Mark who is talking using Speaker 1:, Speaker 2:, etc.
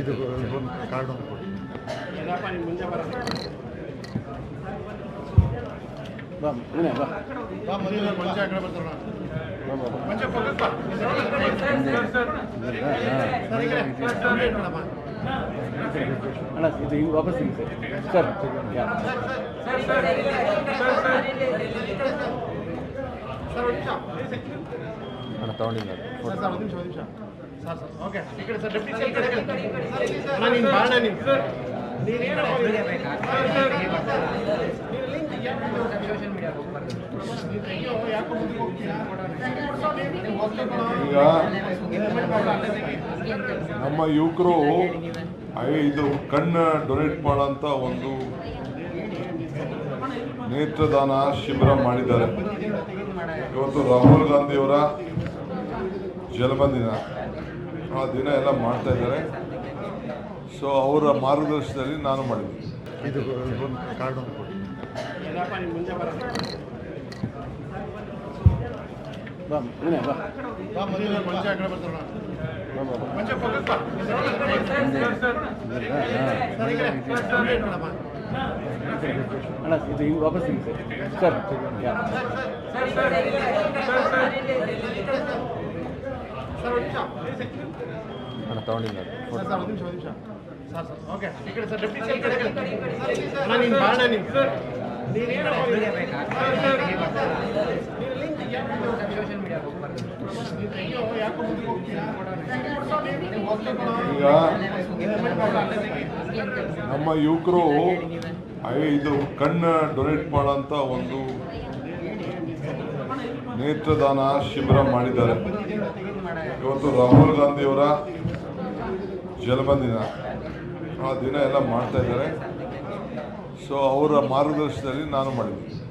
Speaker 1: ಇದು card sir sir sir sir sir sir
Speaker 2: ಅಣ್ಣ ಇದು ಹಿಂಗೆ ವಾಪಸ್ ಹಿಂಗೆ ಸರ್ ಸರ್ ಯಾ
Speaker 1: ಸರ್
Speaker 2: ಅಣ್ಣ ತೊಗೊಂಡಿಲ್ಲ
Speaker 1: ಸರ್ ಸರ್ ಒಂದು ನಿಮಿಷ ಒಂದು ನಿಮಿಷ. Sir sir okay. ಈ ಕಡೆ ಸರ್ ಡೆಪ್ಟಿ ಸರ್ ಈ ಕಡೆ ಅಣ್ಣ ನೀನು ಹೋಗ್ತೀರಾ?
Speaker 3: ಈಗ ನಮ್ಮ ಯುವಕರು ಇದು ಕಣ್ಣು ಡೊನೇಟ್ ಮಾಡೋಂಥ ಒಂದು ನೇತ್ರದಾನ ಶಿಬಿರ ಮಾಡಿದ್ದಾರೆ ಇವತ್ತು ರಾಹುಲ್ ಗಾಂಧಿಯವರ ಜನ್ಮದಿನ ಆ ದಿನ ಎಲ್ಲ ಮಾಡ್ತಾ ಇದ್ದಾರೆ ಸೊ ಅವರ ಮಾರ್ಗದರ್ಶನದಲ್ಲಿ ನಾನು ಮಾಡಿದ್ದೀನಿ
Speaker 1: ಇದು
Speaker 2: ಅಣ್ಣ ಇದು ಹಿಂಗೆ ವಾಪಸ್ ಹಿಂಗೆ ಸರ್. ಅಣ್ಣ ತಗೊಂಡಿಲ್ಲ?
Speaker 3: ಈಗ ನಮ್ಮ ಯುವಕರು ಇದು ಕಣ್ಣು ಡೊನೇಟ್ ಮಾಡೋಂಥ ಒಂದು ನೇತ್ರದಾನ ಶಿಬಿರ ಮಾಡಿದ್ದಾರೆ. ಇವತ್ತು ರಾಹುಲ್ ಗಾಂಧಿಯವರ ಜನ್ಮದಿನ. ಆ ದಿನ ಎಲ್ಲ ಮಾಡ್ತಾ ಇದ್ದಾರೆ. ಸೊ ಅವರ ಮಾರ್ಗದರ್ಶನದಲ್ಲಿ ನಾನು ಮಾಡಿದ್ದೀನಿ.